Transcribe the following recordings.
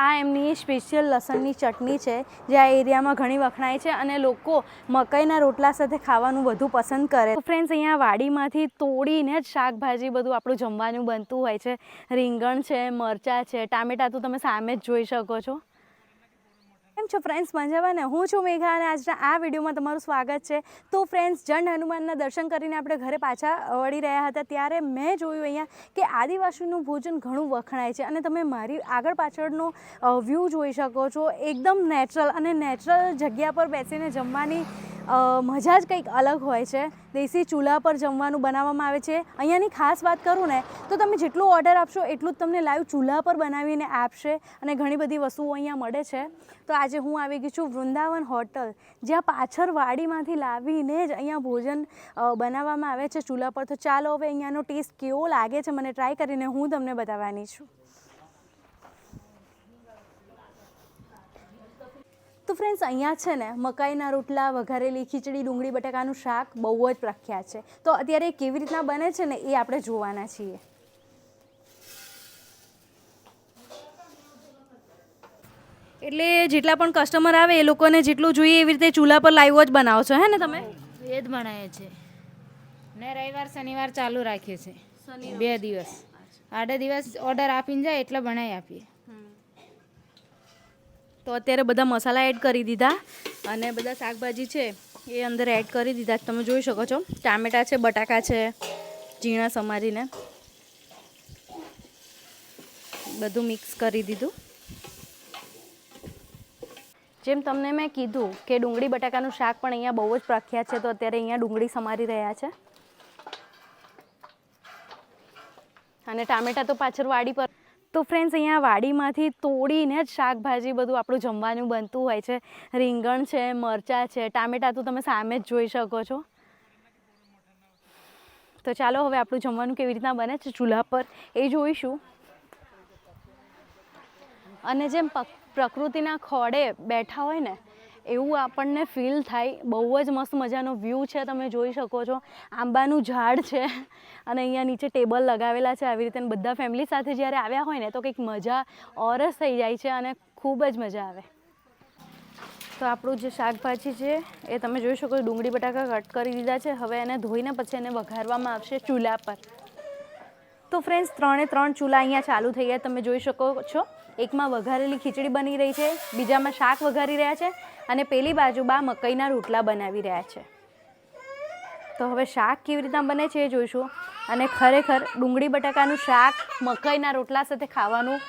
આ એમની સ્પેશિયલ લસણની ચટણી છે, જે આ એરિયામાં ઘણી વખણાય છે અને લોકો મકાઈના રોટલા સાથે ખાવાનું વધુ પસંદ કરે. ફ્રેન્ડ્સ અહીંયા વાડીમાંથી તોડીને જ શાકભાજી બધું આપણું જમવાનું બનતું હોય છે. રીંગણ છે, મરચાં છે, ટામેટાં તો તમે સામે જ જોઈ શકો છો. કેમ છો ફ્રેન્ડ્સ મજામાં ને? હું છું મેઘા અને આજના આ વિડીયોમાં તમારું સ્વાગત છે. તો ફ્રેન્ડ્સ જંડ હનુમાનના દર્શન કરીને આપણે ઘરે પાછા વળી રહ્યા હતા. ત્યારે મેં જોયું અહીંયા કે આદિવાસીનું ભોજન ઘણું વખણાય છે અને તમે મારી આગળ પાછળનો વ્યૂ જોઈ શકો છો. એકદમ નેચરલ અને નેચરલ જગ્યા પર બેસીને જમવાની મજા જ કંઈક અલગ હોય છે. દેશી ચૂલા પર જમવાનું બનાવવામાં આવે છે. અહીંયાની ખાસ વાત કરું ને, તો તમે જેટલું ઓર્ડર આપશો એટલું જ તમને લાઈવ ચૂલા પર બનાવીને આપશે અને ઘણી બધી વસ્તુઓ અહીંયા મળે છે. તો આજે હું આવી ગઈ છું વૃંદાવન હોટલ, જ્યાં પાછળ વાડીમાંથી લાવીને જ અહીંયા ભોજન બનાવવામાં આવે છે ચૂલા પર. તો ચાલો હવે અહીંયાનો ટેસ્ટ કેવો લાગે છે મને ટ્રાય કરીને હું તમને બતાવવાની છું. તો ફ્રેન્ડ્સ અહીંયા છે ને, મકાઈના રોટલા, વઘારેલી ખીચડી, ડુંગળી, બટાકાનું શાક બહુ જ પ્રખ્યાત છે. તો અત્યારે કેવી રીતના બને છે ને, એ આપણે જોવાના છીએ. એટલે જેટલા પણ કસ્ટમર આવે, એ લોકોને જેટલું જોઈએ એવી રીતે ચૂલા પર લાઈવ જ બનાવો છો, હે ને તમે? એ જ બનાવીએ છે. ને રવિવાર, શનિવાર ચાલુ રાખીએ છે બે દિવસ. આડે દિવસ ઓર્ડર આપીને જાય, એટલે બનાવી આપીએ. તો અત્યારે બધા મસાલા એડ કરી દીધા અને બધા શાકભાજી છે એ અંદર એડ કરી દીધા. તમે જોઈ શકો છો, ટામેટા છે, બટાકા છે, ઝીણા સમારીને બધું મિક્સ કરી દીધું. જેમ તમને મેં કીધું કે ડુંગળી બટાકાનું શાક પણ અહીંયા બહુ જ પ્રખ્યાત છે, તો અત્યારે અહીંયા ડુંગળી સમારી રહ્યા છે. અને ટામેટા તો પાછળ વાડી પર તો ફ્રેન્ડ્સ અહીંયા વાડીમાંથી તોડીને જ શાકભાજી બધું આપણું જમવાનું બનતું હોય છે. રીંગણ છે, મરચાં છે, ટામેટાં તો તમે સામે જ જોઈ શકો છો. તો ચાલો હવે આપણું જમવાનું કેવી રીતના બને છે ચૂલા પર એ જોઈશું. અને જેમ પ્રકૃતિના ખોડે બેઠા હોય ને એવું આપણને ફીલ થાય. બહુ જ મસ્ત મજાનો વ્યૂ છે, તમે જોઈ શકો છો. આંબાનું ઝાડ છે અને અહીંયા નીચે ટેબલ લગાવેલા છે. આવી રીતે બધા ફેમિલી સાથે જ્યારે આવ્યા હોય ને, તો કંઈક મજા ઓર જ થઈ જાય છે અને ખૂબ જ મજા આવે. તો આપણું જે શાકભાજી છે, એ તમે જોઈ શકો ડુંગળી બટાકા કટ કરી દીધા છે. હવે એને ધોઈને પછી એને વઘારવામાં આવશે ચૂલા પર. તો ફ્રેન્ડ્સ ત્રણે ત્રણ ચૂલા અહીંયા ચાલુ થઈ ગયા. તમે જોઈ શકો છો, એકમાં વઘારેલી ખીચડી બની રહી છે, બીજામાં શાક વઘારી રહ્યા છે. અને પેલી બાજુ બા મકાઈના રોટલા બનાવી રહ્યા છે. તો હવે શાક કેવી રીતના બને છે એ જોઈશું. અને ખરેખર ડુંગળી બટાકાનું શાક મકાઈના રોટલા સાથે ખાવાનું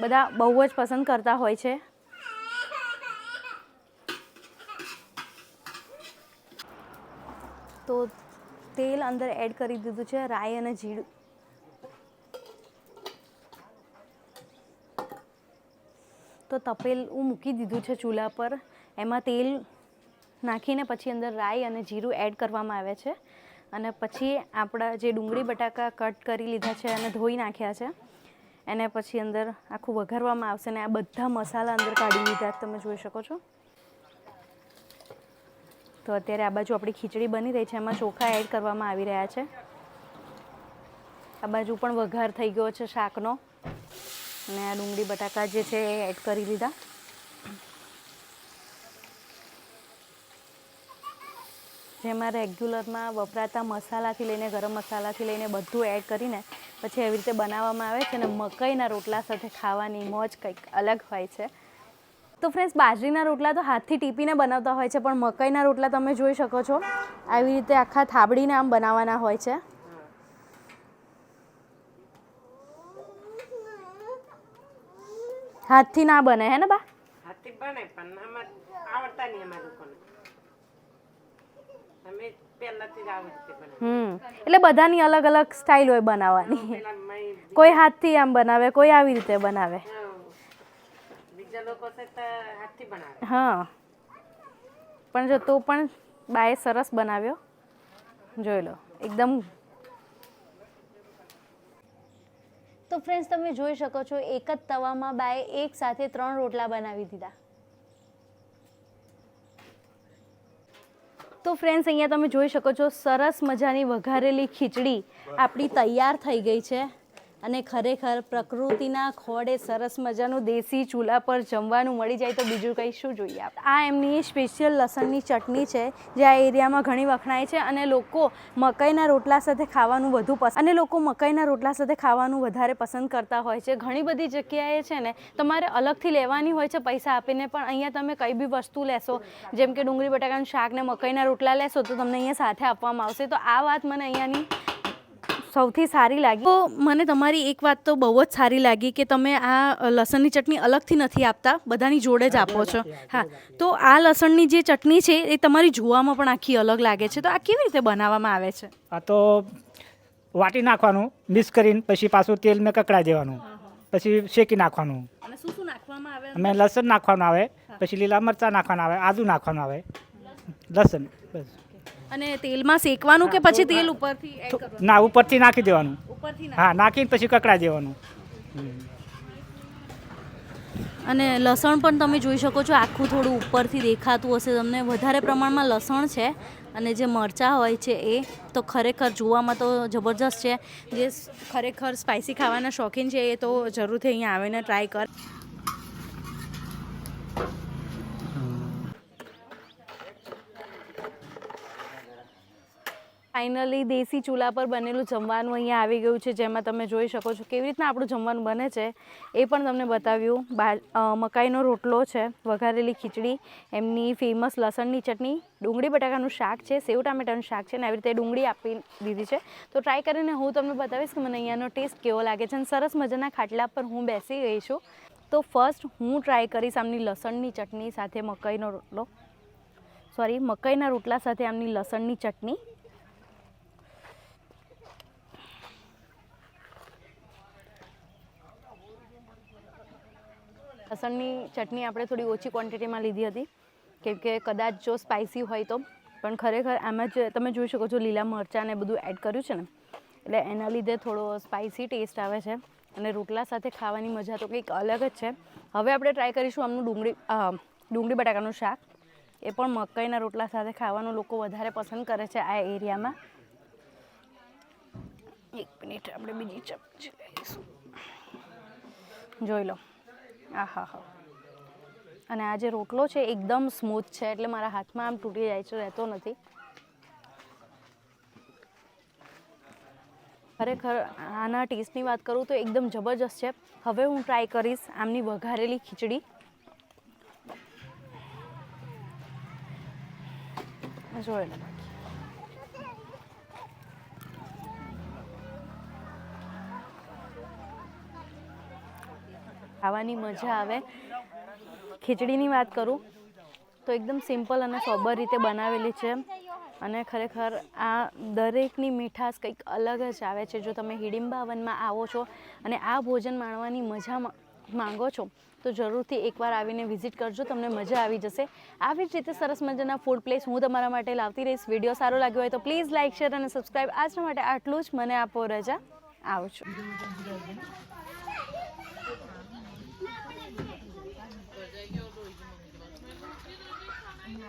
બધા બહુ જ પસંદ કરતા હોય છે. તો તેલ અંદર એડ કરી દીધું છે રાઈ અને જીરું. તો તપેલું મૂકી દીધું છે ચૂલા પર. એમાં તેલ નાખીને પછી અંદર રાઈ અને જીરું એડ કરવામાં આવે છે. અને પછી આપણા જે ડુંગળી બટાકા કટ કરી લીધા છે અને ધોઈ નાખ્યા છે, એને પછી અંદર આખું વઘારવામાં આવશે ને આ બધા મસાલા અંદર કાઢી લીધા, તમે જોઈ શકો છો. તો અત્યારે આ બાજુ આપણી ખીચડી બની રહી છે, એમાં ચોખા એડ કરવામાં આવી રહ્યા છે. આ બાજુ પણ વઘાર થઈ ગયો છે શાકનો. અને આ ડુંગળી બટાકા જે છે એ એડ કરી લીધા. જેમાં રેગ્યુલરમાં વપરાતા મસાલાથી લઈને ગરમ મસાલાથી લઈને બધું એડ કરીને પછી એવી રીતે બનાવવામાં આવે છે અને મકાઈના રોટલા સાથે ખાવાની મોજ કંઈક અલગ હોય છે. તો ફ્રેન્ડ્સ બાજરીના રોટલા તો હાથથી ટીપીને બનાવતા હોય છે, પણ મકાઈના રોટલા તમે જોઈ શકો છો. આવી રીતે આખા થાબડીને આમ બનાવવાના હોય છે. હાથથી ના બને, હે ને બા? હાથથી બને, પણ આવડતા નહીં અમારા લોકોને અમે પહેલાથી જ આવી રીતે બનાવી હમ. એટલે બધાની અલગ અલગ સ્ટાઇલ હોય બનાવવાની. કોઈ હાથથી આમ બનાવે કોઈ આવી રીતે બનાવે. બીજા લોકો છે તો હાથથી બનાવે. હા. પણ જો તો પણ બાએ સરસ બનાવ્યો. જોઈ લો એકદમ. તો ફ્રેન્ડ્સ તમે જોઈ શકો છો એક જ તવામાં બાએ એક સાથે ત્રણ રોટલા બનાવી દીધા. તો ફ્રેન્ડ્સ અહીંયા તમે જોઈ શકો છો, સરસ મજાની વઘારેલી ખીચડી આપણી તૈયાર થઈ ગઈ છે. અને ખરેખર પ્રકૃતિના ખોડે સરસ મજાનું દેશી ચૂલા પર જમવાનું મળી જાય તો બીજું કંઈ શું જોઈએ આ એમની સ્પેશિયલ લસણની ચટણી છે, જે આ એરિયામાં ઘણી વખણાય છે અને લોકો મકાઈના રોટલા સાથે ખાવાનું વધુ પસંદ અને લોકો મકાઈના રોટલા સાથે ખાવાનું વધારે પસંદ કરતા હોય છે. ઘણી બધી જગ્યાએ છે ને, તમારે અલગથી લેવાની હોય છે, પૈસા આપીને, પણ અહીંયા તમે કઈ બી વસ્તુ લેશો, જેમ કે ડુંગળી, બટાકાનું શાક ને મકાઈના રોટલા લેશો, તો તમને અહીંયા સાથે આપવામાં આવશે. તો આ વાત મને અહીંયાની સૌથી સારી લાગી. તો મને તમારી એક વાત તો બહુ જ સારી લાગી કે તમે આ લસણની ચટણી અલગથી નથી આપતા બધાની જોડે જ આપો છો. હા તો આ લસણની જે ચટણી છે એ તમારી જોવામાં પણ આખી અલગ લાગે છે. તો આ કેવી રીતે બનાવવામાં આવે છે? આ તો વાટી નાખવાનું મિક્સ કરીને પછી પાછું તેલ મેં કકડાઈ દેવાનું પછી શેકી નાખવાનું. અને શું શું નાખવામાં અમે લસણ નાખવાનું આવે પછી લીલા મરચાં નાખવાના આવે આદુ નાખવાનું આવે. લસણ બસ. અને તેલમાં શેકવાનું કે પછી તેલ ઉપરથી એડ કરવાનું? ના ઉપરથી નાખી દેવાનું. ઉપરથી હા નાખીને પછી કકડાઈ દેવાનું. અને લસણ પણ તમે જોઈ શકો છો આખું થોડું ઉપરથી દેખાતું હશે તમને. વધારે પ્રમાણમાં લસણ છે અને જે મરચાં હોય છે એ તો ખરેખર જોવામાં તો જબરજસ્ત છે. જે ખરેખર સ્પાઇસી ખાવાના શોખીન છે એ તો જરૂરથી અહીંયા આવીને ટ્રાય કર. ફાઇનલી દેશી ચૂલા પર બનેલું જમવાનું અહીંયા આવી ગયું છે, જેમાં તમે જોઈ શકો છો કેવી રીતના આપણું જમવાનું બને છે. એ પણ તમને બતાવ્યું. મકાઈનો રોટલો છે, વઘારેલી ખીચડી, એમની ફેમસ લસણની ચટણી, ડુંગળી બટાકાનું શાક છે, સેવ ટામેટાનું શાક છે, અને આવી રીતે ડુંગળી આપી દીધી છે. તો ટ્રાય કરીને હું તમને બતાવીશ કે મને અહીંયાનો ટેસ્ટ કેવો લાગે છે, અને સરસ મજાના ખાટલા પર હું બેસી ગઈ છું. તો ફર્સ્ટ હું ટ્રાય કરીશ આમની લસણની ચટણી સાથે મકાઈનો રોટલો. સોરી મકાઈના રોટલા સાથે આમની લસણની ચટણી. લસણની ચટણી આપણે થોડી ઓછી ક્વોન્ટિટીમાં લીધી હતી. કેમ કે કદાચ જો સ્પાઇસી હોય તો. પણ ખરેખર આમાં જ તમે જોઈ શકો છો લીલા મરચાં ને બધું એડ કર્યું છે ને. એટલે એના લીધે થોડો સ્પાઇસી ટેસ્ટ આવે છે. અને રોટલા સાથે ખાવાની મજા તો કંઈક અલગ જ છે. હવે આપણે ટ્રાય કરીશું આમનું ડુંગળી ડુંગળી બટાકાનું શાક. એ પણ મકાઈના રોટલા સાથે ખાવાનું લોકો વધારે પસંદ કરે છે આ એરિયામાં. એક મિનિટ આપણે બીજી ચમચી લઈશું. જોઈ લો. આ હા. હા અને આ જે રોટલો છે એકદમ સ્મૂથ છે, એટલે મારા હાથમાં આમ તૂટી જાય છે, રહેતો નથી. ખરેખર આના ટેસ્ટની વાત કરું તો એકદમ જબરજસ્ત છે. હવે હું ટ્રાય કરીશ આમની વઘારેલી ખીચડી. જોઈ લો. ખાવાની મજા આવે. ખીચડીની વાત કરું, તો એકદમ સિમ્પલ અને સોબર રીતે બનાવેલી છે. અને ખરેખર આ દરેકની મીઠાશ કંઈક અલગ જ આવે છે. જો તમે હિડિંબાવનમાં આવો છો અને આ ભોજન માણવાની મજા માગો છો, તો જરૂરથી એકવાર આવીને વિઝિટ કરજો, તમને મજા આવી જશે. આવી જ રીતે સરસ મજાના ફૂડ પ્લેસ હું તમારા માટે લાવતી રહીશ. વીડિયો સારો લાગ્યો હોય તો પ્લીઝ લાઇક શેર અને સબસ્ક્રાઈબ આજના માટે આટલું જ. મને આપો રજા. આવજો